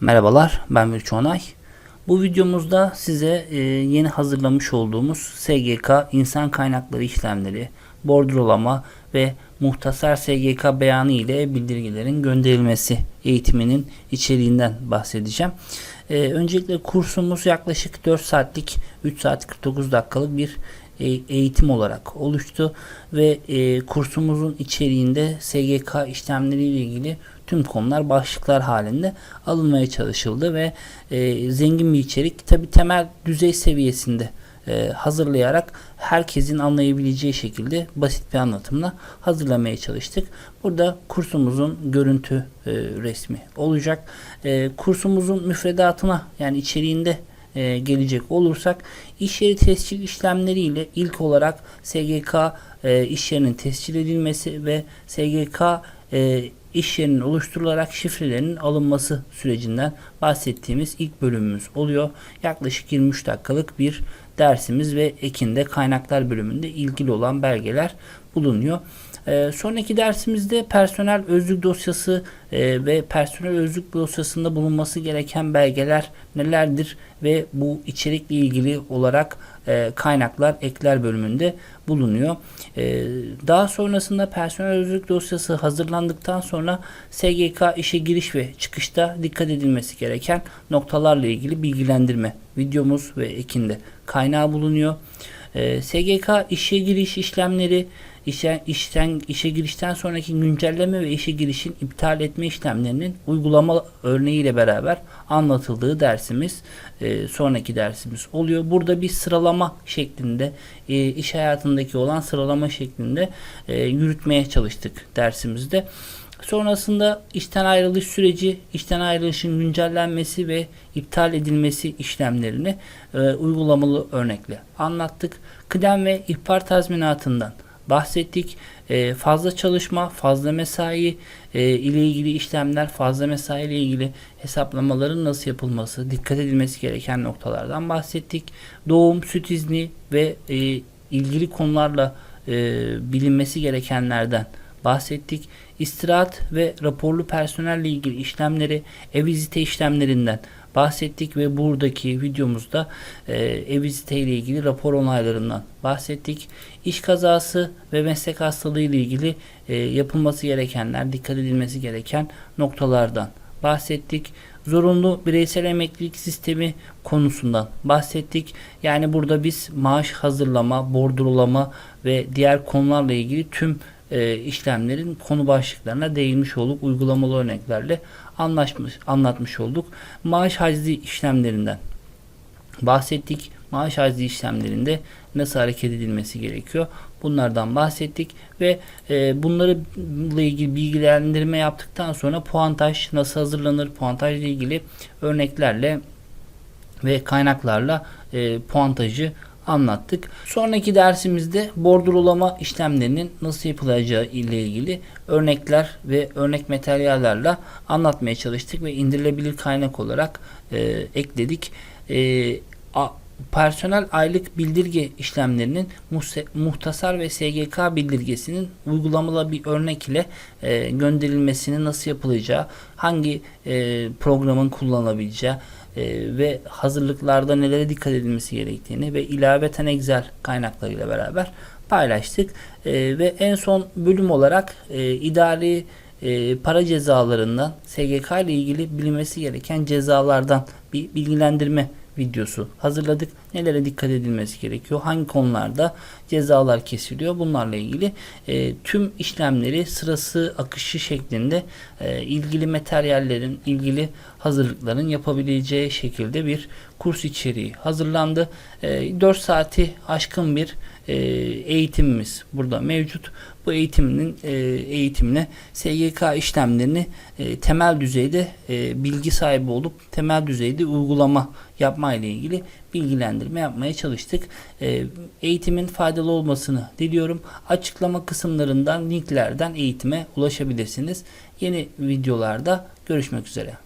Merhabalar, ben Mürç Onay. Bu videomuzda size e, yeni hazırlamış olduğumuz SGK insan kaynakları işlemleri, bordrolama ve muhtasar SGK beyanı ile bildirgelerin gönderilmesi eğitiminin içeriğinden bahsedeceğim. E, öncelikle kursumuz yaklaşık 4 saatlik 3 saat 49 dakikalık bir eğitim olarak oluştu ve e, kursumuzun içeriğinde SGK işlemleri ile ilgili tüm konular başlıklar halinde alınmaya çalışıldı ve e, zengin bir içerik tabi temel düzey seviyesinde e, hazırlayarak herkesin anlayabileceği şekilde basit bir anlatımla hazırlamaya çalıştık. Burada kursumuzun görüntü e, resmi olacak. E, kursumuzun müfredatına yani içeriğinde e, gelecek olursak iş yeri tescil işlemleriyle ilk olarak SGK e, iş yerinin tescil edilmesi ve SGK e, iş yerinin oluşturularak şifrelerinin alınması sürecinden bahsettiğimiz ilk bölümümüz oluyor. Yaklaşık 23 dakikalık bir dersimiz ve ekinde kaynaklar bölümünde ilgili olan belgeler bulunuyor. Ee, sonraki dersimizde personel özlük dosyası e, ve personel özlük dosyasında bulunması gereken belgeler nelerdir ve bu içerikle ilgili olarak e, kaynaklar ekler bölümünde bulunuyor. E, daha sonrasında personel özlük dosyası hazırlandıktan sonra SGK işe giriş ve çıkışta dikkat edilmesi gereken noktalarla ilgili bilgilendirme videomuz ve ekinde kaynağı bulunuyor. E, SGK işe giriş işlemleri işe, işten, işe girişten sonraki güncelleme ve işe girişin iptal etme işlemlerinin uygulama örneğiyle beraber anlatıldığı dersimiz e, sonraki dersimiz oluyor. Burada bir sıralama şeklinde e, iş hayatındaki olan sıralama şeklinde e, yürütmeye çalıştık dersimizde. Sonrasında işten ayrılış süreci, işten ayrılışın güncellenmesi ve iptal edilmesi işlemlerini e, uygulamalı örnekle anlattık. Kıdem ve ihbar tazminatından bahsettik. E, fazla çalışma, fazla mesai e, ile ilgili işlemler, fazla mesai ile ilgili hesaplamaların nasıl yapılması, dikkat edilmesi gereken noktalardan bahsettik. Doğum, süt izni ve e, ilgili konularla e, bilinmesi gerekenlerden bahsettik. İstirahat ve raporlu personelle ilgili işlemleri, e-vizite işlemlerinden bahsettik ve buradaki videomuzda e, e-vizite ile ilgili rapor onaylarından bahsettik. İş kazası ve meslek hastalığı ile ilgili e, yapılması gerekenler, dikkat edilmesi gereken noktalardan bahsettik. Zorunlu bireysel emeklilik sistemi konusundan bahsettik. Yani burada biz maaş hazırlama, bordrolama ve diğer konularla ilgili tüm e, işlemlerin konu başlıklarına değinmiş olduk. Uygulamalı örneklerle anlaşmış, anlatmış olduk. Maaş haczi işlemlerinden bahsettik. Maaş haczi işlemlerinde nasıl hareket edilmesi gerekiyor? Bunlardan bahsettik ve e, bunları ile ilgili bilgilendirme yaptıktan sonra puantaj nasıl hazırlanır? Puantaj ile ilgili örneklerle ve kaynaklarla e, puantajı anlattık. Sonraki dersimizde bordrolama işlemlerinin nasıl yapılacağı ile ilgili örnekler ve örnek materyallerle anlatmaya çalıştık ve indirilebilir kaynak olarak e, ekledik. E, a, personel aylık bildirge işlemlerinin muhtasar ve SGK bildirgesinin uygulamalı bir örnek ile e, gönderilmesinin nasıl yapılacağı, hangi e, programın kullanılabileceği, e, ve hazırlıklarda nelere dikkat edilmesi gerektiğini ve ilaveten Excel kaynaklarıyla beraber paylaştık. E, ve en son bölüm olarak e, idari e, para cezalarından SGK ile ilgili bilinmesi gereken cezalardan bir bilgilendirme videosu hazırladık. Nelere dikkat edilmesi gerekiyor? Hangi konularda cezalar kesiliyor? Bunlarla ilgili e, tüm işlemleri sırası akışı şeklinde e, ilgili materyallerin, ilgili hazırlıkların yapabileceği şekilde bir kurs içeriği hazırlandı. E, 4 saati aşkın bir e, eğitimimiz burada mevcut. Bu eğitiminin e, eğitimine SGK işlemlerini e, temel düzeyde e, bilgi sahibi olup temel düzeyde uygulama yapma ile ilgili bilgilendirme yapmaya çalıştık. E, eğitimin faydalı olmasını diliyorum. Açıklama kısımlarından linklerden eğitime ulaşabilirsiniz. Yeni videolarda görüşmek üzere.